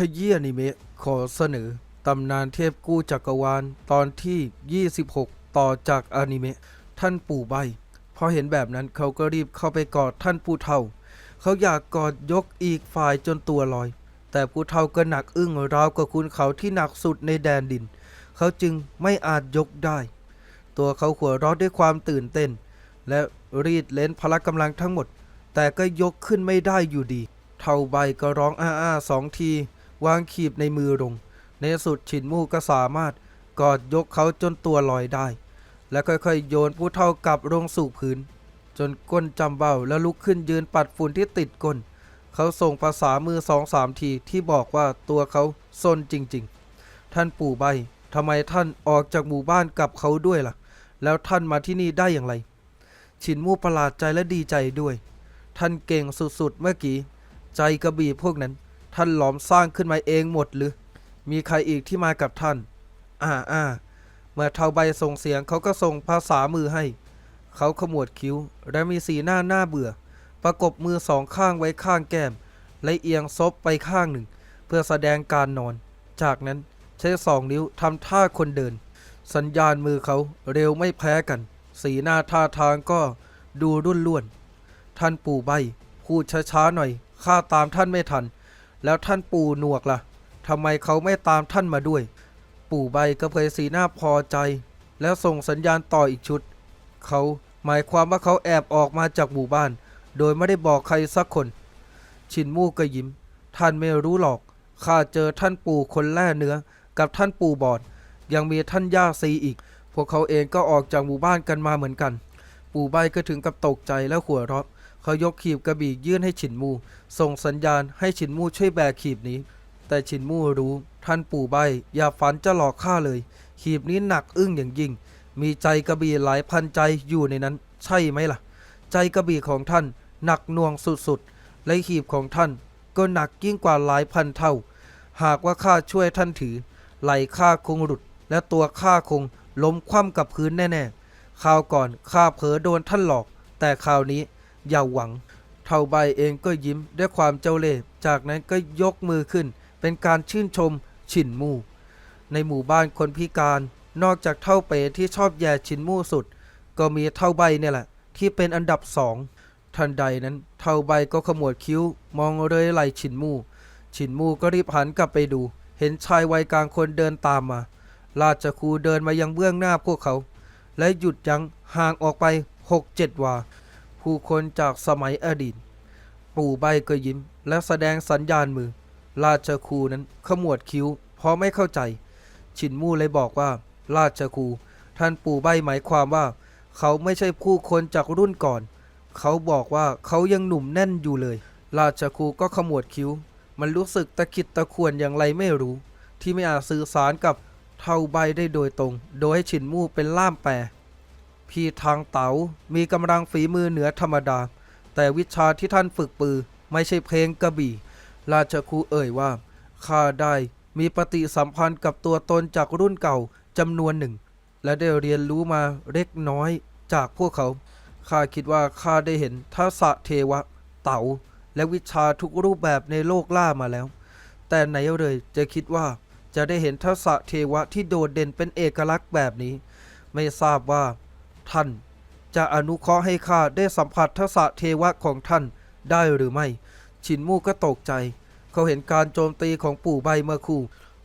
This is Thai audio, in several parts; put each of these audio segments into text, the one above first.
ขยี้อนิเมะขอเสนอ ตำนานเทพกู้จักรวาลตอนที่ 26 ต่อจากอนิเมะท่านปู่ใบ พอเห็นแบบนั้นเขาก็รีบเข้าไปกอดท่านผู้เฒ่า เขาอยากกอดยกอีกฝ่ายจนตัวลอย แต่ผู้เฒ่าก็หนักอึ้งราวกับคุณเขาที่หนักสุดในแดนดิน เขาจึงไม่อาจยกได้ ตัวเขาหัวเร้อด้วยความตื่นเต้น และรีดเล้นพละกำลังทั้งหมด แต่ก็ยกขึ้นไม่ได้อยู่ดี เท่าใบก็ร้องอ้าอ้าสองที วางขีบในมือลง ในสุดฉินมู่ก็สามารถกอดยกเขาจนตัวลอยได้ และค่อยๆ โยนผู้เท่ากลับลงสู่พื้น จนก้นจำเบ้าแล้วลุกขึ้นยืนปัดฝุ่นที่ติดก้น เขาส่งภาษามือสองสามทีที่บอกว่าตัวเขาซนจริงๆ ท่านปู่ใบทำไมท่านออกจากหมู่บ้านกับเขาด้วยล่ะ แล้วท่านมาที่นี่ได้อย่างไรฉินมู่ประหลาดใจและดีใจด้วย ท่านเก่งสุดๆเมื่อกี้ ใจกระบี่พวกนั้น ท่านหลอมสร้างขึ้นมาเองหมดหรือ มีใครอีกที่มากับท่าน อ่าอ่าเมื่อเทาใบส่งเสียงเขาก็ส่งภาษามือให้ เขาขมวดคิ้ว และมีสีหน้าหน้าเบื่อ ประกบมือสองข้างไว้ข้างแก้ม และเอียงซบไปข้างหนึ่ง เพื่อแสดงการนอน จากนั้นใช้สองนิ้วทำท่าคนเดิน สัญญาณมือเขาเร็วไม่แพ้กัน สีหน้าท่าทางก็ดูรุ่นล่วน ท่านปู่ใบ พูดช้าๆหน่อย ข้าตามท่านไม่ทัน แล้วท่านปู่หนวกล่ะทำไมเขาไม่ตามท่านมาด้วย ปู่ใบก็เผยสีหน้าพอใจ แล้วส่งสัญญาณต่ออีกชุด เขาหมายความว่าเขาแอบออกมาจากหมู่บ้าน โดยไม่ได้บอกใครสักคน ชินมู่ก็ยิ้ม ท่านไม่รู้หรอกข้าเจอท่านปู่คนแล่เนื้อ กับท่านปู่บอด ยังมีท่านย่าซีอีก พวกเขาเองก็ออกจากหมู่บ้านกันมาเหมือนกัน ปู่ใบก็ถึงกับตกใจและหัวเราะ เขายกขีบกระบี่ยื่นให้ฉินมู ส่งสัญญาณให้ฉินมูช่วยแบกขีบนี้ แต่ฉินมูรู้ ท่านปู่ใบ อย่าฝันจะหลอกข้าเลย ขีบนี้หนักอึ้งอย่างยิ่ง มีใจกระบี่หลายพันใจอยู่ในนั้น ใช่ไหมล่ะ ใจกระบี่ของท่าน หนักหน่วงสุดๆ และขีบของท่าน ก็หนักยิ่งกว่าหลายพันเท่า หากว่าข้าช่วยท่านถือ ไหลข้าคงหลุด และตัวข้าคงล้มคว่ำกับพื้นแน่ๆ คราวก่อนข้าเผลอโดนท่านหลอก แต่คราวนี้ อย่าหวัง เท่าใบเองก็ยิ้มด้วยความเจ้าเล่ห์จากนั้นก็ยกมือขึ้น เป็นการชื่นชมฉินมู่ ในหมู่บ้านคนพิการ นอกจากเท่าเป๋ที่ชอบแย่ฉินมู่สุด ก็มีเท่าใบเนี่ยแหละ ที่เป็นอันดับสองทันใดนั้น เท่าใบก็ขมวดคิ้ว มองเลยไหลฉินมู่ฉินมู่ก็รีบหันกลับไปดู เห็นชายวัยกลางคนเดินตามมา ราชคูเดินมายังเบื้องหน้าพวกเขา และหยุดยั้งห่างออกไปหกเจ็ดวา ผู้คนจากสมัยอดีต ปู่ใบก็ยิ้ม และแสดงสัญญาณมือ ราชครูนั้นขมวดคิ้ว เพราะไม่เข้าใจฉินมู่เลยบอกว่า ราชครู ท่านปู่ใบหมายความว่า เขาไม่ใช่ผู้คนจากรุ่นก่อน เขาบอกว่าเขายังหนุ่มแน่นอยู่เลย ราชครูก็ขมวดคิ้ว มันรู้สึกตะขิดตะควรอย่างไรไม่รู้ ที่ไม่อาจสื่อสารกับเท่าใบได้โดยตรง โดยให้ฉินมู่เป็นล่ามแปล พี่ทางเต๋ามีกำลังฝีมือเหนือธรรมดา แต่วิชาที่ท่านฝึกปือ ไม่ใช่เพลงกระบี่ ราชครูเอ่ยว่าข้าได้มีปฏิสัมพันธ์กับตัวตนจากรุ่นเก่าจำนวนหนึ่ง และได้เรียนรู้มาเล็กน้อยจากพวกเขาข้าคิดว่าข้าได้เห็นทักษะเทวะ เต๋า และวิชาทุกรูปแบบในโลกล่ามาแล้ว แต่ไหนเลยจะคิดว่าจะได้เห็นทักษะเทวะที่โดดเด่นเป็นเอกลักษณ์แบบนี้ ไม่ทราบว่า ท่าน จะอนุเคราะห์ให้ข้าได้สัมผัสทักษะเทวะของท่านได้หรือไม่ฉินมู่ก็ตกใจ เขาเห็นการโจมตีของปู่ใบเมื่อคู่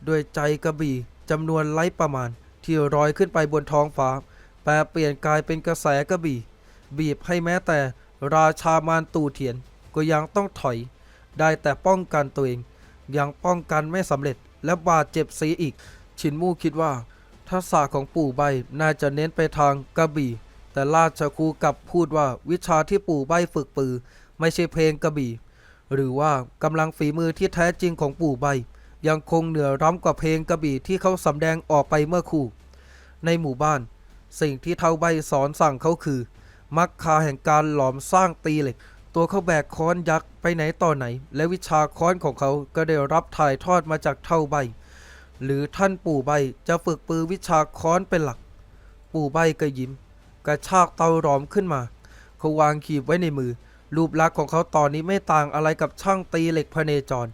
ด้วยใจกระบี่จำนวนไล้ประมาณ ที่ลอยขึ้นไปบนท้องฟ้า แปลเปลี่ยนกลายเป็นกระแสกระบี่ บีบให้แม้แต่ราชามารตู่เถียนก็ยังต้องถอย ได้แต่ป้องกันตัวเอง ยังป้องกันไม่สำเร็จและบาดเจ็บซีอีกฉินมู่คิดว่า ทักษะของปู่ใบน่าจะเน้นไปทางกระบี่ แต่ราชครูกลับพูดว่าวิชาที่ปู่ใบฝึกปือ ไม่ใช่เพลงกระบี่ หรือว่ากำลังฝีมือที่แท้จริงของปู่ใบ ยังคงเหนือล้ำกว่าเพลงกระบี่ที่เขาสำแดงออกไปเมื่อครู่ ในหมู่บ้าน สิ่งที่เท่าใบสอนสั่งเขาคือ มักคาแห่งการหลอมสร้างตีเหล็ก ตัวเขาแบกค้อนยักษ์ไปไหนต่อไหน และวิชาค้อนของเขาก็ได้รับถ่ายทอดมาจากเท่าใบ หรือท่านปู่ใบจะฝึกปือวิชาค้อนเป็นหลัก ปู่ใบก็ยิ้ม กระชากเตาหลอมขึ้นมา เขาวางขีบไว้ในมือ รูปลักษณ์ของเขาตอนนี้ไม่ต่างอะไรกับช่างตีเหล็กพเนจร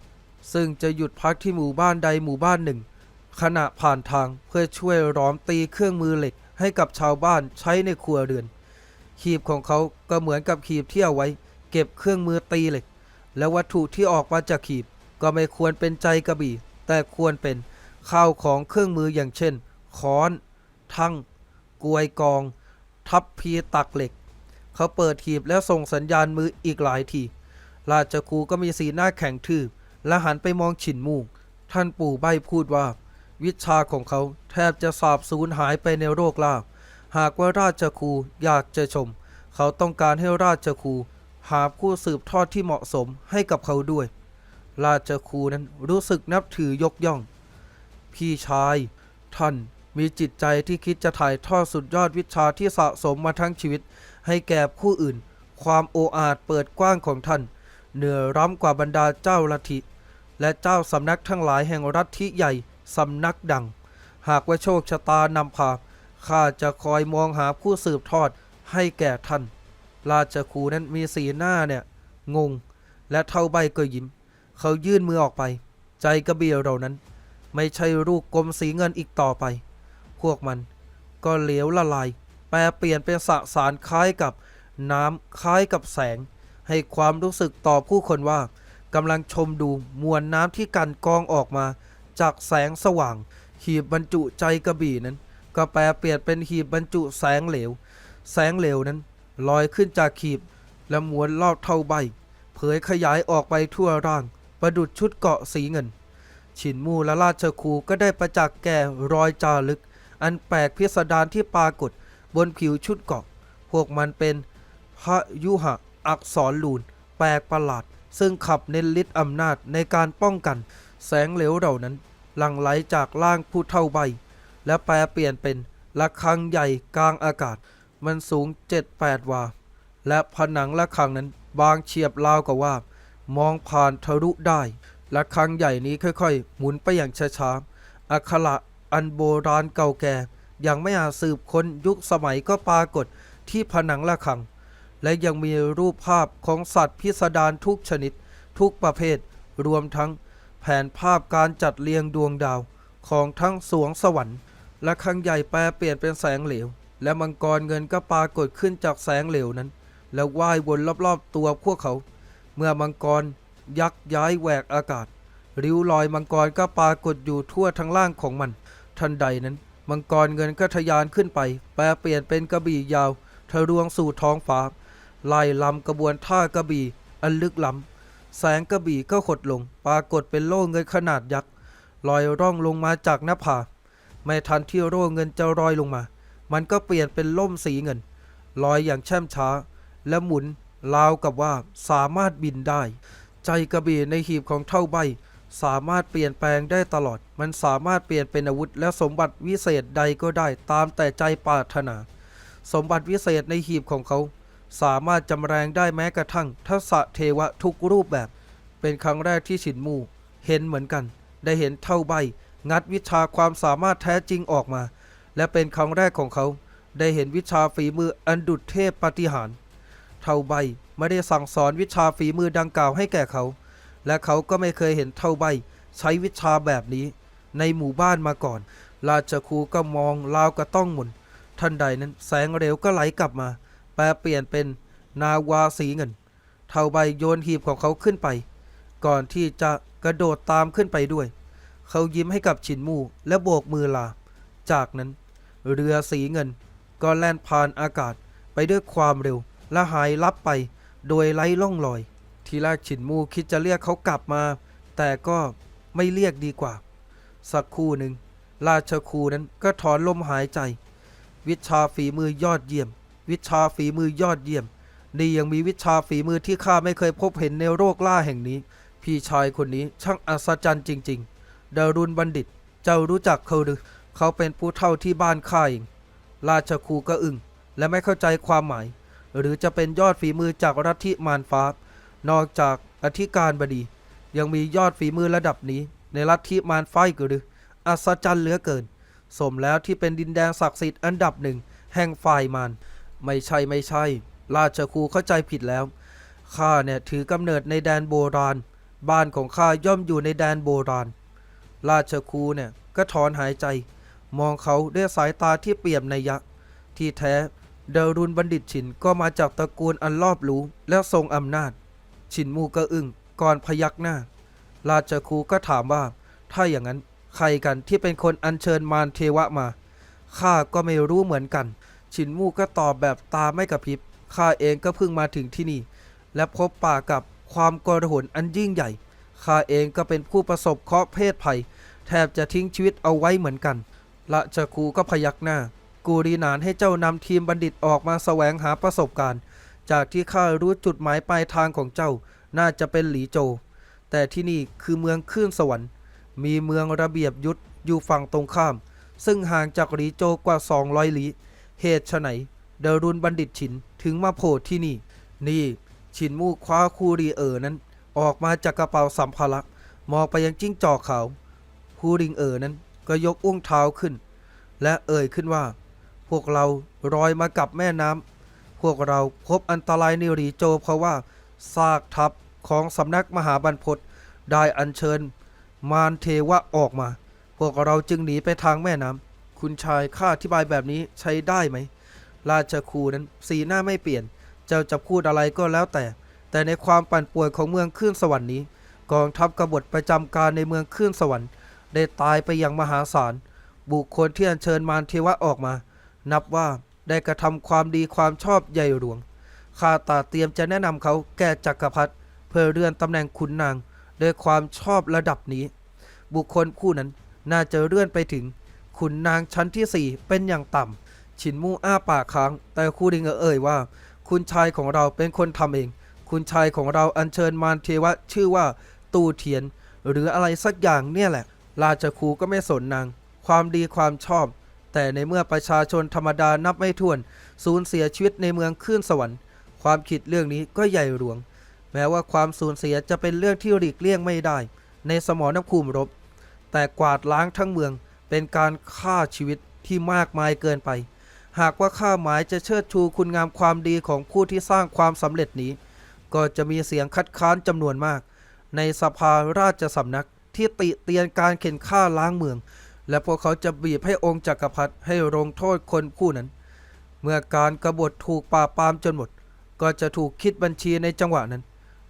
ซึ่งจะหยุดพักที่หมู่บ้านใดหมู่บ้านหนึ่ง ขณะผ่านทางเพื่อช่วยร้อมตีเครื่องมือเหล็กให้กับชาวบ้านใช้ในครัวเรือน ขีบของเขาก็เหมือนกับขีบที่เอาไว้ เก็บเครื่องมือตีเหล็ก และวัตถุที่ออกมาจากขีบก็ไม่ควรเป็นใจกระบี่ แต่ควรเป็น ข้าวของเครื่องมืออย่างเช่น ค้อน ทั้งกวยกอง ทับพีตักเหล็ก เขาเปิดหีบแล้วส่งสัญญาณมืออีกหลายที ราชครูก็มีสีหน้าแข็งทื่อและหันไปมองฉินมูก ท่านปู่ใบพูดว่า วิชาของเขาแทบจะสาบสูญหายไปในโรคลาภหากว่าราชครูอยากจะชม เขาต้องการให้ราชครูหาผู้สืบทอดที่เหมาะสมให้กับเขาด้วย ราชครูนั้นรู้สึกนับถือยกย่อง พี่ชาย ท่านมีจิตใจที่คิดจะถ่ายทอดสุดยอดวิชาที่สะสมมาทั้งชีวิต ให้แก่ผู้อื่น ความโออาจเปิดกว้างของท่าน เหนือร้ำกว่าบรรดาเจ้าลัทธิ และเจ้าสำนักทั้งหลายแห่งรัฐที่ใหญ่สำนักดัง หากว่าโชคชะตานำพาข้าจะคอยมองหาผู้สืบทอดให้แก่ท่าน ราชครูนั้นมีสีหน้าเนี่ย งง และเท่าใบก็ยิ้ม เขายื่นมือออกไป ใจกระเบียวเรานั้น ไม่ใช่รูปกลมสีเงินอีกต่อไป พวกมันก็เหลวละลาย แปลเปลี่ยนเป็นสสารคล้ายกับน้ำคล้ายกับแสง ให้ความรู้สึกต่อผู้คนว่ากำลังชมดูมวลน้ำที่กันกองออกมา จากแสงสว่าง หีบบรรจุใจกระบี่นั้น ก็แปลเปลี่ยนเป็นหีบบรรจุแสงเหลว แสงเหลวนั้นลอยขึ้นจากขีบ และม้วนรอบเท่าใบ เผยขยายออกไปทั่วร่าง ประดุดชุดเกาะสีเงิน ฉินมูและราชครูก็ได้ประจักษ์แก่รอยจารึก อันแปลกพิสดารที่ปรากฏบนผิวชุดเกาะ พวกมันเป็นพระยุหะอักษรลูน แปลกประหลาด ซึ่งขับเน้นฤทธิ์อำนาจในการป้องกัน แสงเหลวเหล่านั้นหลั่งไหลจากล่างผู้เท่าใบ และแปลเปลี่ยนเป็นระฆังใหญ่กลางอากาศ มันสูง7-8วา และผนังระฆังนั้นบางเฉียบราวกับว่า มองผ่านทะลุได้ ระฆังใหญ่นี้ค่อยๆ หมุนไปอย่างช้าๆอักขระอันโบราณเก่าแก่ยังไม่อาจสืบค้นยุคสมัยก็ปรากฏที่ผนังระฆัง และยังมีรูปภาพของสัตว์พิสดารทุกชนิด ทุกประเภท รวมทั้งแผนภาพการจัดเรียงดวงดาวของทั้งสวงสวรรค์ และครั้งใหญ่แปลเปลี่ยนเป็นแสงเหลว และมังกรเงินก็ปรากฏขึ้นจากแสงเหลวนั้น แล้วว่ายวนรอบๆตัวพวกเขา เมื่อมังกร ยักย้ายแหวกอากาศ ริ้วรอยมังกรก็ปรากฏอยู่ทั่วทั้งล่างของมัน ทันใดนั้น มังกรเงินก็ทะยานขึ้นไป แปลเปลี่ยนเป็นกระบี่ยาวทะลวงสู่ท้องฟ้าไล่ลำกระบวนท่ากระบี่อันลึกล้ำแสงกระบี่ก็หดลง ปรากฏเป็นโล่เงินขนาดยักษ์ลอยร่องลงมาจากหน้าผาไม่ทันที่โล่เงินจะลอยลงมา มันก็เปลี่ยนเป็นล่มสีเงินลอยอย่างแช่มช้า และหมุนราวกับว่าสามารถบินได้ ใจกระบี่ในหีบของเท่าใบ สามารถเปลี่ยนแปลงได้ตลอด มันสามารถเปลี่ยนเป็นอาวุธและสมบัติวิเศษใดก็ได้ตามแต่ใจปรารถนา สมบัติวิเศษในหีบของเขา สามารถจำแรงได้แม้กระทั่งทัศเทวะทุกรูปแบบ เป็นครั้งแรกที่ฉินมู เห็นเหมือนกัน ได้เห็นเท่าใบ งัดวิชาความสามารถแท้จริงออกมา และเป็นครั้งแรกของเขา ได้เห็นวิชาฝีมืออันดุจเทพปฏิหาร เท่าใบ ไม่ได้สั่งสอนวิชาฝีมือดังกล่าวให้แก่เขา และเขาก็ไม่เคยเห็นเท่าใบ ใช้วิชาแบบนี้ ในหมู่บ้านมาก่อน ราชครูก็มองราวกระต้องหมุนทันใดนั้นแสงเร็วก็ไหลกลับมา แปลเปลี่ยนเป็นนาวาสีเงิน เท่าใบโยนหีบของเขาขึ้นไป ก่อนที่จะกระโดดตามขึ้นไปด้วย เขายิ้มให้กับฉินมู่และโบกมือลา จากนั้น เรือสีเงิน ก็แล่นผ่านอากาศไปด้วยความเร็ว และหายลับไปโดยไร้ล่องรอย ทีแรกฉินมู่คิดจะเรียกเขากลับมา แต่ก็ไม่เรียกดีกว่า สักครู่หนึ่ง ราชครูนั้นก็ถอนลมหายใจ วิชาฝีมือยอดเยี่ยม วิชาฝีมือยอดเยี่ยม นี่ยังมีวิชาฝีมือที่ข้าไม่เคยพบเห็นในโลกล่าแห่งนี้ พี่ชายคนนี้ช่างอัศจรรย์จริง ๆ ดารุณบัณฑิต เจ้ารู้จักเขาหรือเขาเป็นผู้เฒ่าที่บ้านข้าเองราชครูก็อึ้งและไม่เข้าใจความหมาย หรือจะเป็นยอดฝีมือจากรัฐทิมารฟ้า นอกจากอธิการบดี ยังมียอดฝีมือระดับนี้ ในลัฐทธิมารไฟกหรืออัศจรรย์เหลือเกิน สมแล้วที่เป็นดินแดนศักดิ์สิทธิ์อันดับหนึ่งแห่งฝ่ายมารไม่ใช่ไม่ใช่ ราชครูเข้าใจผิดแล้วข้าเนี่ยถือกำเนิดในแดนโบราณ บ้านของข้าย่อมอยู่ในแดนโบราณ ราชครูเนี่ยก็ถอนหายใจ มองเขาด้วยสายตาที่เปี่ยมในยยะที่แท้ ดารุนบัณฑิตฉินก็มาจากตระกูลอันรอบรู้และทรงอำนาจ ฉินมูก็อึ้งก่อนพยักหน้า ราชครูก็ถามว่า ถ้าอย่างนั้นใครกันที่เป็นคนอัญเชิญมารเทวะมา ข้าก็ไม่รู้เหมือนกัน ฉินมูก็ตอบแบบตาไม่กระพริบ ข้าเองก็เพิ่งมาถึงที่นี่ และพบป่ากับความกระหนอันยิ่งใหญ่ ข้าเองก็เป็นผู้ประสบเคราะห์เพศภัย แทบจะทิ้งชีวิตเอาไว้เหมือนกัน ละชครูก็พยักหน้า กูรีนานให้เจ้านำทีมบัณฑิตออกมาแสวงหาประสบการณ์ จากที่ข้ารู้จุดหมายปลายทางของเจ้า น่าจะเป็นหลีโจ แต่ที่นี่คือเมืองคลื่นสวรรค์ มีเมืองระเบียบยุทธอยู่ฝั่งตรงข้าม ซึ่งห่างจากหลีโจกว่า 200ลี้เหตุไฉนเดรุนบัณฑิตฉินถึงมาโผล่ที่นี่ นี่ ฉินมู่คว้าคูรีเอ๋อนั้น ออกมาจากกระเป๋าสัมภาระมองไปยังจิ้งจอกขาวคูริงเอ๋อนั้นก็ยกอุ้งเท้าขึ้น และเอ่ยขึ้นว่า พวกเรารอยมากับแม่น้ำ พวกเราพบอันตรายในหลีโจเพราะว่าซากทัพของสำนักมหาบรรพตได้อัญเชิญ มารเทวะออกมา พวกเราจึงหนีไปทางแม่น้ำ คุณชายข้าอธิบายแบบนี้ใช้ได้ไหม ราชครูนั้นสีหน้าไม่เปลี่ยน เจ้าจะพูดอะไรก็แล้วแต่ แต่ในความปั่นป่วนของเมืองคลื่นสวรรค์นี้ กองทัพกบฏประจำการในเมืองคลื่นสวรรค์ ได้ตายไปอย่างมหาศาล บุคคลที่อัญเชิญมารเทวะออกมา นับว่าได้กระทำความดีความชอบใหญ่หลวงข้าตาเตรียมจะแนะนำเขาแก่จักรพรรดิเพื่อเลื่อนตำแหน่งขุนนางด้วยความชอบระดับนี้ บุคคลผู้นั้นน่าจะเลื่อนไปถึงขุนนางชั้นที่สี่เป็นอย่างต่ำฉินมู่อ้าปากค้าง แต่คูดิงเอ่ยว่า คุณชายของเราเป็นคนทำเอง คุณชายของเราอัญเชิญมารเทวะชื่อว่า ตูเทียน หรืออะไรสักอย่างเนี่ยแหละ ราชครูก็ไม่สนนาง ความดีความชอบ แต่ในเมื่อประชาชนธรรมดานับไม่ถ้วน สูญเสียชีวิตในเมืองคลื่นสวรรค์ ความคิดเรื่องนี้ก็ใหญ่หลวง แม้ว่าความสูญเสียจะเป็นเรื่องที่หลีกเลี่ยงไม่ได้ ในสมรภูมิรบ แต่กวาดล้างทั้งเมืองเป็นการฆ่าชีวิตที่มากมายเกินไป หากว่าข้าหมายจะเชิดชูคุณงามความดีของผู้ที่สร้างความสำเร็จนี้ ก็จะมีเสียงคัดค้านจำนวนมาก ในสภาราชสำนักที่ติเตียนการเข็นฆ่าล้างเมือง และพวกเขาจะบีบให้องค์จักรพรรดิให้ลงโทษคนผู้นั้น เมื่อการกบฏถูกปราบปรามจนหมด ก็จะถูกคิดบัญชีในจังหวะนั้น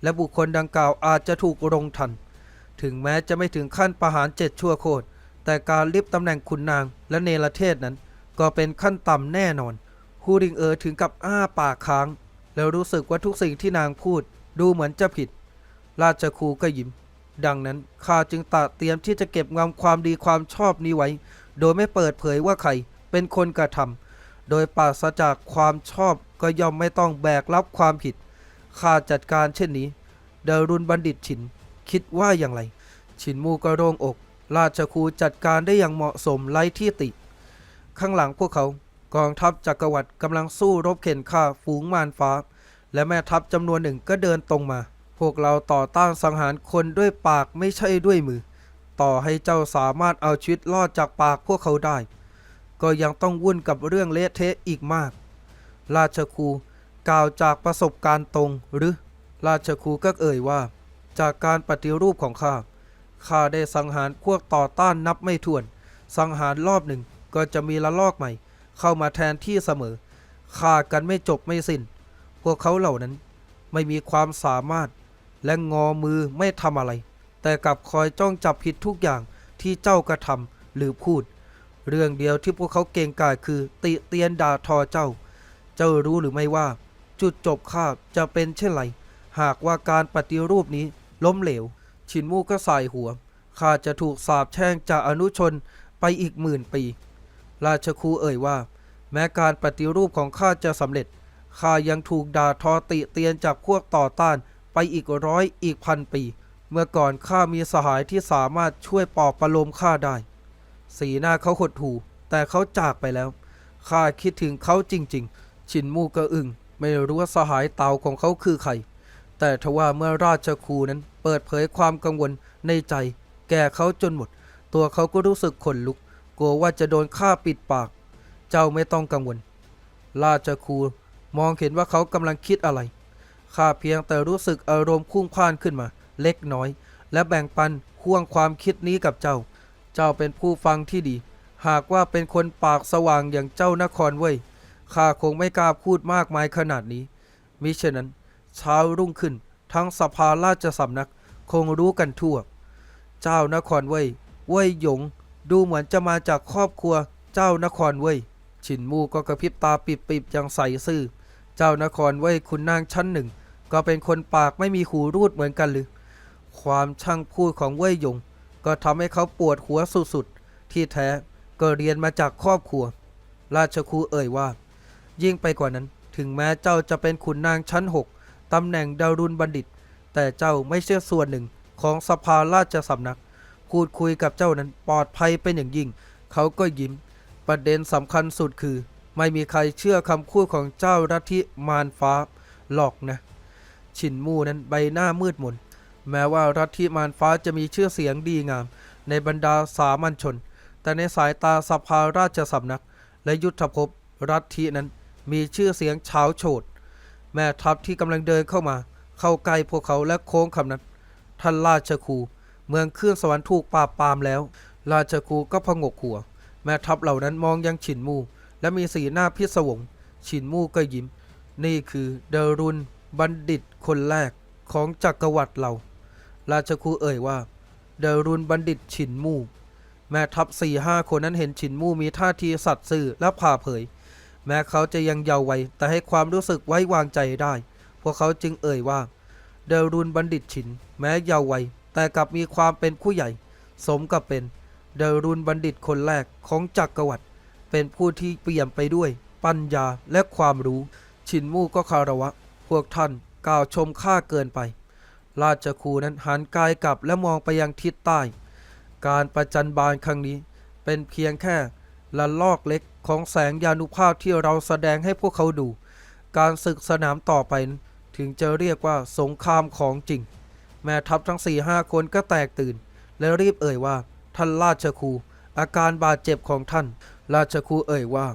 และบุคคลดังกล่าวอาจจะถูกลงทัน ถึงแม้จะไม่ถึงขั้นประหารเจ็ดชั่วโคตรแต่การลิบตำแหน่งขุนนางและเนรเทศนั้น ก็เป็นขั้นต่ำแน่นอนฮูริงเออถึงกับอ้าปากค้าง แล้วรู้สึกว่าทุกสิ่งที่นางพูดดูเหมือนจะผิด ราชครูก็ยิ้ม ดังนั้นข้าจึงตระเตรียมที่จะเก็บงำความดีความชอบนี้ไว้ โดยไม่เปิดเผยว่าใครเป็นคนกระทำโดยปราศจากความชอบก็ย่อมไม่ต้องแบกรับความผิดข้าจัดการเช่นนี้ เดรุนบัณฑิตฉิน คิดว่าอย่างไร ฉินมูก็โล่งอก ราชครูจัดการได้อย่างเหมาะสมไร้ที่ติ ข้างหลังพวกเขากองทัพจักรวรรดิกำลังสู้รบเข็นฆ่าฝูงมารฟ้า และแม่ทัพจำนวนหนึ่งก็เดินตรงมา พวกเราต่อต้านสังหารคนด้วยปากไม่ใช่ด้วยมือ ต่อให้เจ้าสามารถเอาชีวิตรอดจากปากพวกเขาได้ ก็ยังต้องวุ่นกับเรื่องเละเทะอีกมาก ราชครูกล่าวจากประสบการณ์ตรงหรือ ราชครูก็เอ่ยว่า จากการปฏิรูปของข้าข้าได้สังหารพวกต่อต้านนับไม่ถ้วน สังหารรอบหนึ่งก็จะมีละลอกใหม่ เข้ามาแทนที่เสมอฆ่ากันไม่จบไม่สิน้น พวกเขาเหล่านั้นไม่มีความสามารถ และงอมือไม่ทำอะไร แต่กลับคอยจ้องจับผิดทุกอย่างที่เจ้ากระทำหรือพูด เรื่องเดียวที่พวกเขาเก่งกาจคือติเตียนด่าทอเจ้า เจ้ารู้หรือไม่ว่า จุดจบข้าจะเป็นเช่นไร หากว่าการปฏิรูปนี้ล้มเหลว ชินมูก็สายหัวข้าจะถูกสาปแช่งจากอนุชนไปอีกหมื่นปี ราชครูเอ่ยว่า แม้การปฏิรูปของข้าจะสำเร็จข้ายังถูกด่าทอติเตียนจากพวกต่อต้าน ไปอีกร้อยอีกพันปี เมื่อก่อนข้ามีสหายที่สามารถช่วยปอบประโลมข้าได้ สีหน้าเขาหดหู่แต่เขาจากไปแล้วข้าคิดถึงเขาจริง ๆ ชินมูก็อึง้งไม่รู้ว่าสหายเตาของเขาคือใคร แต่ทว่าเมื่อราชครูนั้นเปิดเผยความกังวลในใจ แก่เขาจนหมด ตัวเขาก็รู้สึกขนลุก กลัวว่าจะโดนฆ่าปิดปาก เจ้าไม่ต้องกังวล ราชครูมองเห็นว่าเขากำลังคิดอะไร ข้าเพียงแต่รู้สึกอารมณ์พุ่งพล่านขึ้นมา เล็กน้อย และแบ่งปันห่วงความคิดนี้กับเจ้า เจ้าเป็นผู้ฟังที่ดี หากว่าเป็นคนปากสว่างอย่างเจ้านครเว้ยข้าคงไม่กล้าพูดมากมายขนาดนี้ มิฉะนั้นเช้ารุ่งขึ้น ทั้งสภาราชสำนักคงรู้กันทั่ว เจ้านครเว่ยเว่ยหยง ดูเหมือนจะมาจากครอบครัว เจ้านครเว่ยฉินมูก็กระพริบตาปิบๆอย่างใสซื่อ เจ้านครเว่ยคุณนางชั้นหนึ่ง ก็เป็นคนปากไม่มีหูรูดเหมือนกันหรือ ความช่างพูดของเว่ยหยง ก็ทำให้เขาปวดหัวสุดๆ ที่แท้ก็เรียนมาจากครอบครัว ราชครูเอ่ยว่า ยิ่งไปกว่านั้น ถึงแม้เจ้าจะเป็นขุนนางชั้นหกตำแหน่งดารุณบัณฑิต แต่เจ้าไม่ใช่ส่วนหนึ่งของสภาราชสำนัก พูดคุยกับเจ้านั้นปลอดภัยเป็นอย่างยิ่ง เขาก็ยิ้ม ประเด็นสำคัญสุดคือ ไม่มีใครเชื่อคำพูดของเจ้ารัทิมารฟ้าหรอกนะฉินมูนั้นใบหน้ามืดมน แม้ว่ารัทิมารฟ้าจะมีชื่อเสียงดีงาม ในบรรดาสามัญชน แต่ในสายตาสภาราชสำนัก และยุทธภพรัทินั้นมีชื่อเสียงเฉาโฉด แม่ทัพที่กำลังเดินเข้ามา เข้าใกล้พวกเขาและโค้งคำนั้น ท่านราชครู เมืองเครื่องสวรรค์ถูกปราบปรามแล้ว ราชครูก็พงกหัว แม่ทัพเหล่านั้นมองยังฉินมู และมีสีหน้าพิศวงฉินมู่ก็ยิ้ม นี่คือเดรุนบัณฑิตคนแรกของจักรวรรดิเรา ราชครูเอ่ยว่า เดรุนบัณฑิตฉินมู่แม่ทัพสี่ห้าคนนั้นเห็นฉินมู่มีท่าทีสัตย์ซื่อและผ่าเผย แม้เขาจะยังเยาว์วัยแต่ให้ความรู้สึกไว้วางใจได้ พวกเขาจึงเอ่ยว่า เดรุนบัณฑิตฉิน แม้เยาว์วัยแต่กลับมีความเป็นผู้ใหญ่ สมกับเป็นเดรุนบัณฑิตคนแรกของจักรวรรดิ เป็นผู้ที่เปลี่ยมไปด้วย ปัญญาและความรู้ฉินมู่ก็คาระวะ พวกท่านกล่าวชมข้าเกินไป ราชครูนั้นหันกายกลับและมองไปยังทิศใต้ การประจันบานครั้งนี้ เป็นเพียงแค่ละลอกเล็กของแสงยานุภาพที่เราแสดงให้พวกเขาดู การศึกสนามต่อไปถึงจะเรียกว่าสงครามของจริง แม่ทัพทั้งสี่ห้าคนก็แตกตื่น และรีบเอ่ยว่า ท่านราชครูอาการบาดเจ็บของท่าน ราชครูเอ่ยว่า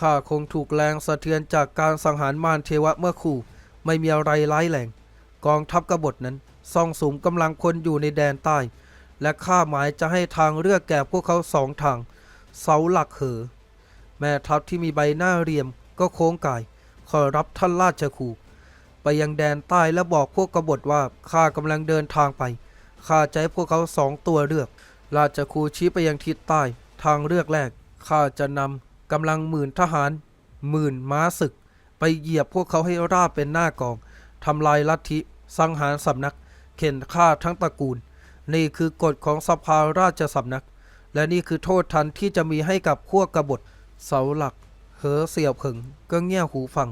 ข้าคงถูกแรงสะเทือนจากการสังหารมารเทวะเมื่อคู่ ไม่มีอะไรร้ายแรงกองทัพกบฏนั้นซ่องสุมกำลังพลอยู่ในแดนใต้ และข้าหมายจะให้ทางเลือกแก่พวกเขาสองทาง เสาหลักเหอ แม่ทัพที่มีใบหน้าเรียมก็โค้งกาย ขอรับท่านราชครูไปยังแดนใต้และบอกพวกกบฏว่าข้ากำลังเดินทางไปข้าจะให้พวกเขาสองตัวเลือก ราชครูชี้ไปยังทิศใต้ทางเลือกแรก ข้าจะนำกำลังหมื่นทหารหมื่นม้าศึก ไปเหยียบพวกเขาให้ราบเป็นหน้ากองทำลายลัทธิสังหารสำนัก เข็นฆ่าทั้งตระกูล นี่คือกฎของสภาราชสำนัก และนี่คือโทษทันที่จะมีให้กับพวกกบฏเสาหลักเหอเสี่ยวเผิงก็เงี่ยหูฟัง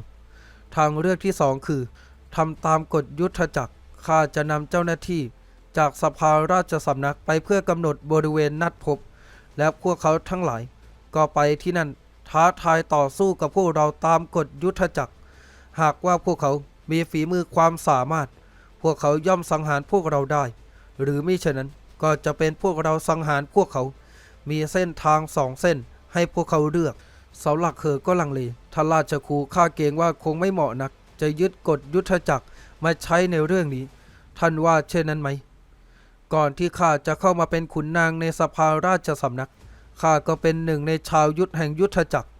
ทางเลือกที่สองคือทำตามกฎยุทธจักรข้าจะนำเจ้าหน้าที่ จากสภาราชสำนักไปเพื่อกำหนดบริเวณนัดพบ และพวกเขาทั้งหลาย ก็ไปที่นั่นท้าทายต่อสู้กับพวกเราตามกฎยุทธจักร หากว่าพวกเขามีฝีมือความสามารถ พวกเขาย่อมสังหารพวกเราได้ หรือมิฉะนั้นก็จะเป็นพวกเราสังหารพวกเขา มีเส้นทางสองเส้นให้พวกเขาเลือกเสาหลักเหอก็ลังเลทาราชครูข้าเกรงว่าคงไม่เหมาะนัก จะยึดกฎยุทธจักรมาใช้ในเรื่องนี้ ท่านว่าเช่นนั้นไหม ก่อนที่ข้าจะเข้ามาเป็นขุนนางในสภาราชสำนัก ข้าก็เป็นหนึ่งในชาวยุทธแห่งยุทธจักร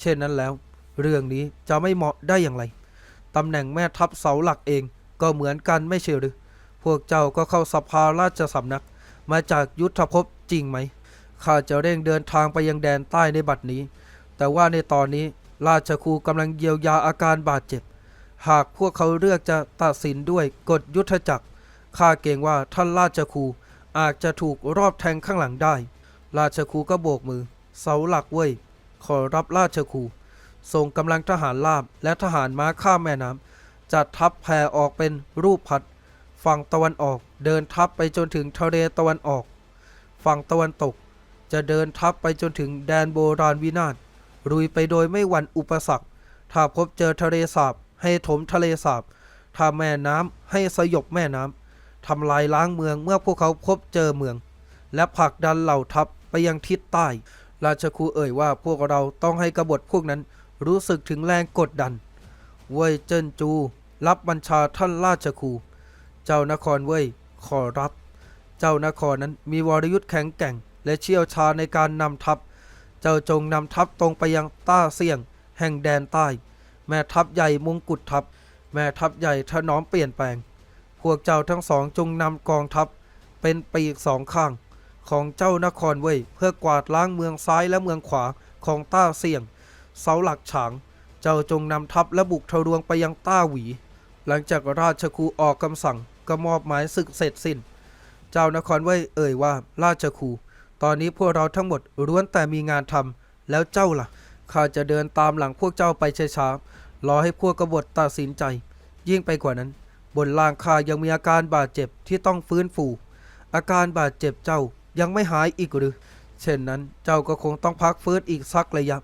เช่นนั้นแล้ว เรื่องนี้จะไม่เหมาะได้อย่างไรตำแหน่งแม่ทัพเสาหลักเองก็เหมือนกันไม่ใช่หรือพวกเจ้าก็เข้าสภาราชสำนัก มาจากยุทธภพจริงไหมข้าจะเร่งเดินทางไปยังแดนใต้ในบัดนี้ แต่ว่าในตอนนี้ราชครูกำลังเยียวยาอาการบาดเจ็บ หากพวกเขาเลือกจะตัดสินด้วยกฎยุทธจักรข้าเกรงว่าท่านราชครูอาจจะถูกรอบแทงข้างหลังได้ ราชครูก็โบกมือ เสาหลักเว้ย ขอรับราชครูส่งกำลังทหารลาบและทหารม้าข้ามแม่น้ำจัดทัพแผ่ออกเป็นรูปพัด ฝั่งตะวันออกเดินทัพไปจนถึงทะเลตะวันออก ฝั่งตะวันตก จะเดินทัพไปจนถึงแดนโบราณวินาศรุยไปโดยไม่หวั่นอุปสรรค ถ้าพบเจอทะเลสาบ ให้ถมทะเลสาบ ถ้าแม่น้ำให้สยบแม่น้ำทำลายล้างเมืองเมื่อพวกเขาพบเจอเมือง และผลักดันเหล่าทัพ ไปยังทิศใต้ ราชครูเอ่ยว่าพวกเราต้องให้กบฏพวกนั้นรู้สึกถึงแรงกดดัน เว่ยเจิ้นจู รับบัญชาท่านราชครู เจ้านครเว่ยขอรับ เจ้านครนั้นมีวรยุทธ์แข็งแกร่ง และเชี่ยวชาญในการนำทัพ เจ้าจงนำทัพตรงไปยังต้าเซียง แห่งแดนใต้ แม่ทัพใหญ่มงกุฎทัพ แม่ทัพใหญ่ถนอมเปลี่ยนแปลง พวกเจ้าทั้งสองจงนำกองทัพเป็นปีกสองข้าง ของเจ้านครเว่ยเพื่อกวาดล้างเมืองซ้ายและเมืองขวาของต้าเซียง เสาหลักฉาง เจ้าจงนำทัพและบุกทะลวงไปยังต้าหวี หลังจากราชครูออกคำสั่งก็มอบหมายศึกเสร็จสิ้น เจ้านครเว่ยเอ่ยว่าราชครูตอนนี้พวกเราทั้งหมดล้วนแต่มีงานทำแล้วเจ้าล่ะข้าจะเดินตามหลังพวกเจ้าไปช้าๆรอให้พวกกบฏตัดสินใจ ยิ่งไปกว่านั้น บนล่างข้ายังมีอาการบาดเจ็บที่ต้องฟื้นฟู อาการบาดเจ็บเจ้า ยังไม่หายอีกหรือ เช่นนั้นเจ้าก็คงต้องพักฟื้นอีกสักระยะ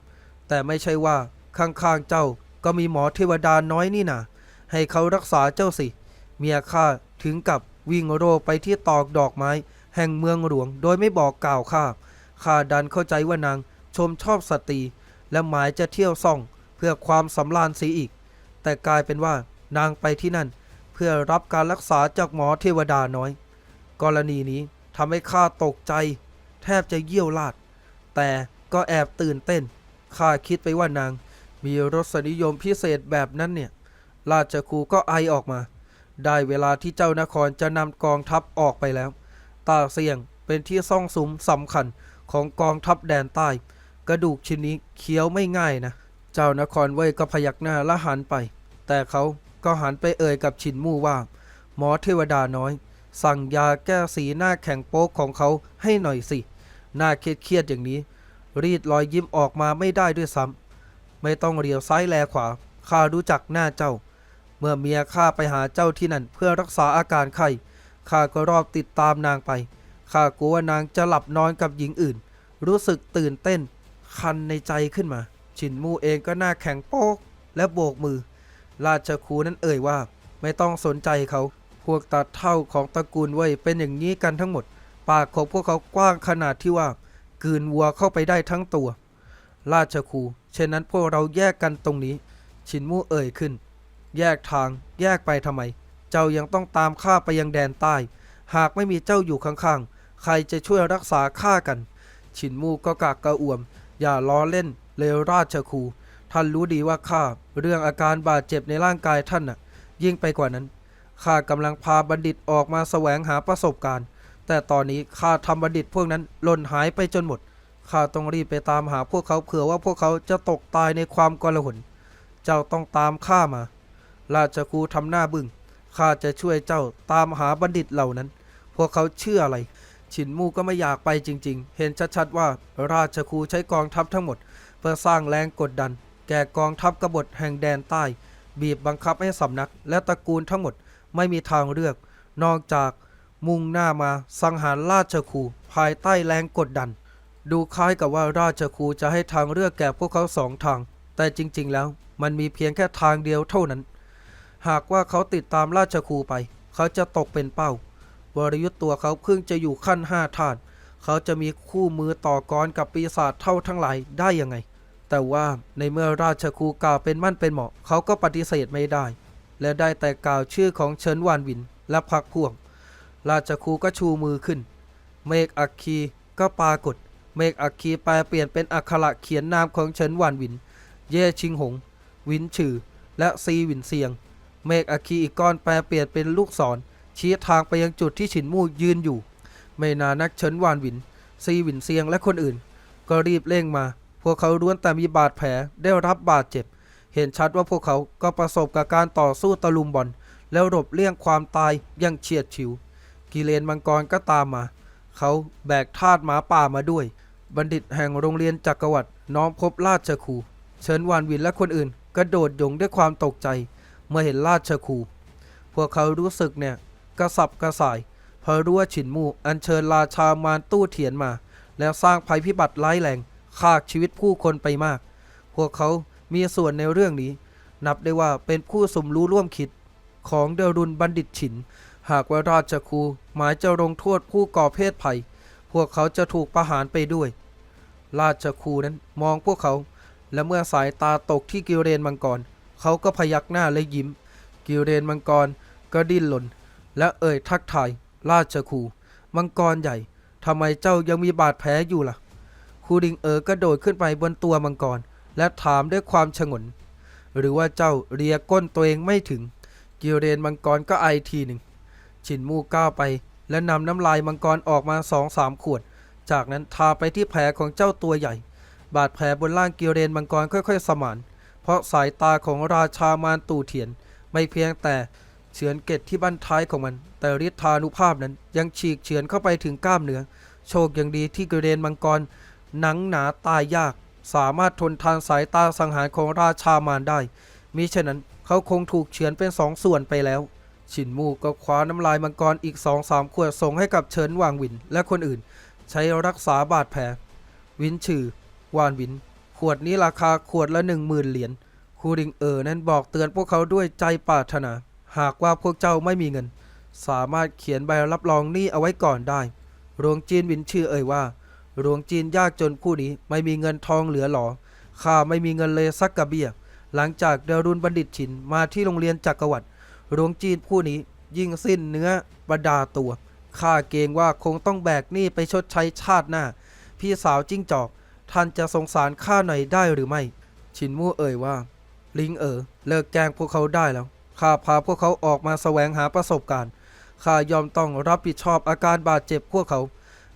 แต่ไม่ใช่ว่าข้างๆเจ้าก็มีหมอเทวดาน้อยนี่นาให้เขารักษาเจ้าสิ เมียข้าถึงกับวิ่งโรไปที่ตอกดอกไม้ แห่งเมืองหลวง โดยไม่บอกกล่าวข้าข้าดันเข้าใจว่านางชมชอบสตรีและหมายจะเที่ยวซ่องเพื่อความสำราญสีอีก แต่กลายเป็นว่านางไปที่นั่น เพื่อรับการรักษาจากหมอเทวดาน้อย กรณีนี้ ทำให้ข้าตกใจ แทบจะเยี่ยวลาด แต่ก็แอบตื่นเต้นข้าคิดไปว่านาง มีรสนิยมพิเศษแบบนั้นเนี่ย ราชครูก็ไอออกมา ได้เวลาที่เจ้านครจะนำกองทัพออกไปแล้ว ตาเสียงเป็นที่ซ่องสุมสำคัญของกองทัพแดนใต้ กระดูกชิ้นนี้เคี้ยวไม่ง่ายนะ เจ้านครเว่ยก็พยักหน้าและหันไป แต่เขาก็หันไปเอ่ยกับฉินมู่ว่า หมอเทวดาน้อย สั่งยาแก้สีหน้าแข็งโป๊กของเขาให้หน่อยสิ หน้าเครียดๆอย่างนี้ รีดรอยยิ้มออกมาไม่ได้ด้วยซ้ำไม่ต้องเรียวซ้ายแลขวาข้ารู้จักหน้าเจ้า เมื่อเมียข้าไปหาเจ้าที่นั่นเพื่อรักษาอาการไข้ข้าก็รอบติดตามนางไปข้ากลัวว่านางจะหลับนอนกับหญิงอื่น รู้สึกตื่นเต้น คันในใจขึ้นมาฉินมูเองก็หน้าแข็งโป๊กและโบกมือ ราชครูนั้นเอ่ยว่า ไม่ต้องสนใจเขา วกตัดเท่าของตระกูลเว่ยเป็นอย่างนี้กันทั้งหมด ปากของพวกเขากว้างขนาดที่ว่ากลืนวัวเข้าไปได้ทั้งตัว ราชครูเช่นนั้นพวกเราแยกกันตรงนี้ฉินมู่เอ่ยขึ้น แยกทางแยกไปทำไม เจ้ายังต้องตามข้าไปยังแดนใต้ หากไม่มีเจ้าอยู่ข้างๆ ใครจะช่วยรักษาข้ากันฉินมู่ก็กากกระอ่วม อย่าล้อเล่นเลวราชครูท่านรู้ดีว่าข้าเรื่องอาการบาดเจ็บในร่างกายท่านน่ะ ยิ่งไปกว่านั้น ข้ากำลังพาบัณฑิตออกมาแสวงหาประสบการณ์ แต่ตอนนี้ข้าทำบัณฑิตพวกนั้นหล่นหายไปจนหมด ข้าต้องรีบไปตามหาพวกเขาเผื่อว่าพวกเขาจะตกตายในความกลาหนเจ้าต้องตามข้ามา ราชครูทำหน้าบึง้ง ข้าจะช่วยเจ้าตามหาบัณฑิตเหล่านั้น พวกเขาเชื่ออะไร ฉินมู่ก็ไม่อยากไปจริง ๆ เห็นชัดๆว่าราชครูใช้กองทัพทั้งหมด เพื่อสร้างแรงกดดัน แก่กองทัพกบฏแห่งแดนใต้ บีบบังคับให้สำนักและตระกูลทั้งหมด ไม่มีทางเลือก นอกจากมุ่งหน้ามาสังหารราชครูภายใต้แรงกดดัน ดูคล้ายกับว่าราชครูจะให้ทางเลือกแก่พวกเขาสองทาง แต่จริง ๆ แล้วมันมีเพียงแค่ทางเดียวเท่านั้น หากว่าเขาติดตามราชครูไป เขาจะตกเป็นเป้าวรยุทธ์ตัวเขาเพิ่งจะอยู่ขั้นห้าธาตุเขาจะมีคู่มือต่อกรกับปีศาจเท่าทั้งหลายได้ยังไง แต่ว่าในเมื่อราชครูกล่าวเป็นมั่นเป็นเหมาะ เขาก็ปฏิเสธไม่ได้ และได้แต่กล่าวชื่อของเฉินหวานวินและพักพวก ราชครูก็ชูมือขึ้น เมฆอัคคีก็ปรากฏ เมฆอัคคีแปลเปลี่ยนเป็นอักขระเขียนนามของเฉินหวานวิน เย่ชิงหง วินฉือ และซีวินเซียง เมฆอัคคีอีกก้อนแปลเปลี่ยนเป็นลูกศรชี้ทางไปยังจุดที่ฉินมู่ยืนอยู่ ไม่นานนักเฉินหวานวิน ซีวินเซียงและคนอื่น ก็รีบเร่งมา พวกเขาล้วนแต่มีบาดแผลได้รับบาดเจ็บ เห็นชัดว่าพวกเขาก็ประสบกับการต่อสู้ตะลุมบอลแล้วหลบเลี่ยงความตายอย่างเฉียดฉิว กิเลนมังกรก็ตามมา เขาแบกทาสหมาป่ามาด้วย บัณฑิตแห่งโรงเรียนจักรวรรดิน้อมพบราชครูเชิญวานวินและคนอื่น กระโดดยงด้วยความตกใจ เมื่อเห็นราชครูพวกเขารู้สึกเนี่ยกระสับกระส่ายเพอรู้ว่าฉินมู่อัญเชิญราชามารตู้เถียนมา แล้วสร้างภัยพิบัติร้ายแรงฆ่าชีวิตผู้คนไปมาก พวกเขา มีส่วนในเรื่องนี้ นับได้ว่าเป็นผู้สมรู้ร่วมคิดของเดรุนบัณฑิตฉิน หากว่าราชครูหมายจะลงโทษผู้ก่อเพศภัย พวกเขาจะถูกประหารไปด้วย ราชครูนั้นมองพวกเขา และเมื่อสายตาตกที่กิวเรนมังกร เขาก็พยักหน้าและยิ้ม กิวเรนมังกรก็ดิ้นหล่นและเอ่ยทักทาย ราชครูมังกรใหญ่ทำไมเจ้ายังมีบาดแผลอยู่ล่ะครูดิงเอ๋อกระโดดขึ้นไปบนตัวมังกร และถามด้วยความฉงน หรือว่าเจ้าเลียก้นตัวเองไม่ถึง กิเรนมังกรก็ไอทีหนึ่งฉินมูก้าวไป และนำน้ำลายมังกรออกมาสองสามขวด จากนั้นทาไปที่แผลของเจ้าตัวใหญ่ บาดแผลบนร่างกิเรนมังกรค่อยๆ สมาน เพราะสายตาของราชามารตู่เถียน ไม่เพียงแต่เฉือนเกล็ดที่บั้นท้ายของมัน แต่ฤทธานุภาพนั้นยังฉีกเฉือนเข้าไปถึงกล้ามเนื้อ โชคยังดีที่กิเรนมังกรหนังหนาตายยาก สามารถทนทานสายตาสังหารของราชามารได้มิฉะนั้นเขาคงถูกเฉือนเป็นสองส่วนไปแล้วฉินมู่ก็คว้าน้ำลายมังกรอีกสองสามขวดส่งให้กับเฉินหวางวินและคนอื่น ใช้รักษาบาดแผล วินฉือวานวิน ขวดนี้ราคาขวดละหนึ่งหมื่นเหรียญครูดิงเอ๋อนั้นบอกเตือนพวกเขาด้วยใจปรารถนา หากว่าพวกเจ้าไม่มีเงิน สามารถเขียนใบรับรองหนี้เอาไว้ก่อนได้หลวงจีนวินชื่อเอ่ยว่า หลวงจีนยากจนผู้นี้ไม่มีเงินทองเหลือหรอข้าไม่มีเงินเลยสักกระเบียหลังจากเดรุนบัณฑิตฉินมาที่โรงเรียนจักรวรรดิหลวงจีนผู้นี้ยิ่งสิ้นเนื้อประดาตัวข้าเกรงว่าคงต้องแบกหนี้ไปชดใช้ชาติหน้า พี่สาวจิ้งจอก ท่านจะสงสารข้าหน่อยได้หรือไม่ ชินมู่เอ่ยว่า ลิงเอ๋อเลิกแกล้งพวกเขาได้แล้วข้าพาพวกเขาออกมาแสวงหาประสบการณ์ข้ายอมต้องรับผิดชอบอาการบาดเจ็บพวกเขา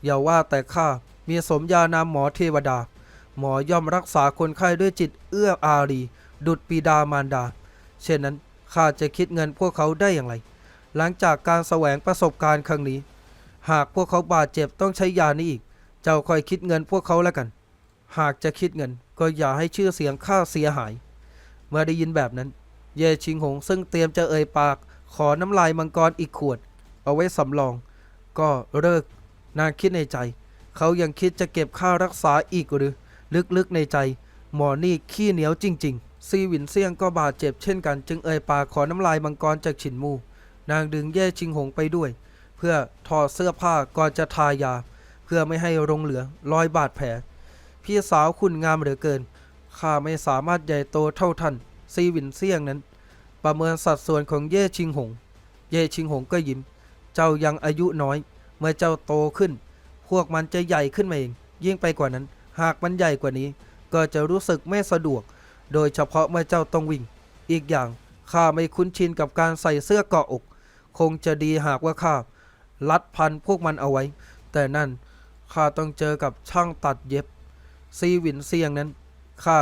อย่าว่าแต่ข้า มีสมญานามหมอเทวดา หมอย่อมรักษาคนไข้ด้วยจิตเอื้ออารี ดุจปีดามารดา เช่นนั้นข้าจะคิดเงินพวกเขาได้อย่างไร หลังจากการแสวงประสบการณ์ครั้งนี้ หากพวกเขาบาดเจ็บต้องใช้ยานี้อีก เจ้าคอยคิดเงินพวกเขาแล้วกัน หากจะคิดเงินก็อย่าให้ชื่อเสียงข้าเสียหาย เมื่อได้ยินแบบนั้น เย่ชิงหงซึ่งเตรียมจะเอ่ยปาก ขอน้ำลายมังกรอีกขวด เอาไว้สำรอง ก็เลิกนางคิดในใจ เขายังคิดจะเก็บค่ารักษาอีกหรือ ลึกๆในใจ หมอนี่ขี้เหนียวจริง ๆ ซีหวินเซียงก็บาดเจ็บเช่นกัน จึงเอ่ยปากขอน้ำลายมังกรจากฉินมู นางดึงเย่ชิงหงไปด้วย เพื่อถอดเสื้อผ้าก่อนจะทายา เพื่อไม่ให้รงเหลือรอยบาดแผล พี่สาวคุณงามเหลือเกินข้าไม่สามารถใหญ่โตเท่าท่านซีหวินเซียงนั้น ประเมินสัดส่วนของเย่ชิงหง เย่ชิงหงก็ยิ้ม เจ้ายังอายุน้อย เมื่อเจ้าโตขึ้น วกมันจะใหญ่ขึ้นมาเอง ยิ่งไปกว่านั้น หากมันใหญ่กว่านี้ ก็จะรู้สึกไม่สะดวก โดยเฉพาะเมื่อเจ้าต้องวิ่ง อีกอย่างข้าไม่คุ้นชินกับการใส่เสื้อเกาะอก คงจะดีหากว่าข้าลัดพันพวกมันเอาไว้ แต่นั่นข้าต้องเจอกับช่างตัดเย็บ ซีวินเซียงนั้นข้า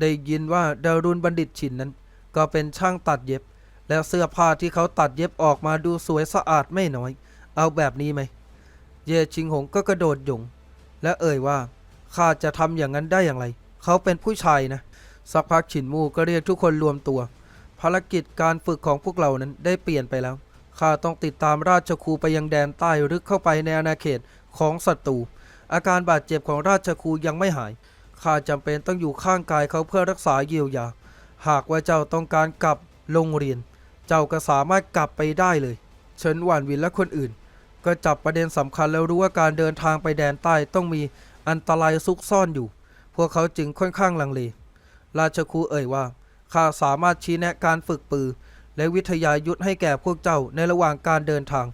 ได้ยินว่าดารุนบัณฑิตฉินนั้น ก็เป็นช่างตัดเย็บ และเสื้อผ้าที่เขาตัดเย็บออกมาดูสวยสะอาดไม่น้อย เอาแบบนี้ไหม เย่ชิงหงก็กระโดดหยงและเอ่ยว่าข้าจะทำอย่างนั้นได้อย่างไร เขาเป็นผู้ชายนะ สักพักฉินมู่ก็เรียกทุกคนรวมตัว ภารกิจการฝึกของพวกเรานั้นได้เปลี่ยนไปแล้วข้าต้องติดตามราชครูไปยังแดนใต้ลึกเข้าไปในอาณาเขตของศัตรูอาการบาดเจ็บของราชครูยังไม่หายข้าจำเป็นต้องอยู่ข้างกายเขาเพื่อรักษาเยียวยา หากว่าเจ้าต้องการกลับโรงเรียน เจ้าก็สามารถกลับไปได้เลยเฉินหวานวินและคนอื่น ก็จับประเด็นสำคัญแล้วรู้ว่าการเดินทางไปแดนใต้ต้องมีอันตรายซุกซ่อนอยู่ พวกเขาจึงค่อนข้างลังเล ราชครูเอ่ยว่า ข้าสามารถชี้แนะการฝึกปือ และวิทยายุทธให้แก่พวกเจ้าในระหว่างการเดินทาง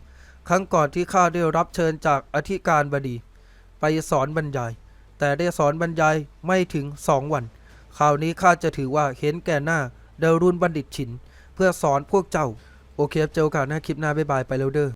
ครั้งก่อนที่ข้าได้รับเชิญจากอธิการบดี ไปสอนบรรยาย แต่ได้สอนบรรยายไม่ถึงสองวัน คราวนี้ข้าจะถือว่าเห็นแก่หน้าเดารุนบัณฑิตฉิน เพื่อสอนพวกเจ้า โอเคครับเจอกันนะคลิปหน้าบ๊ายบายไปแล้วเด้อ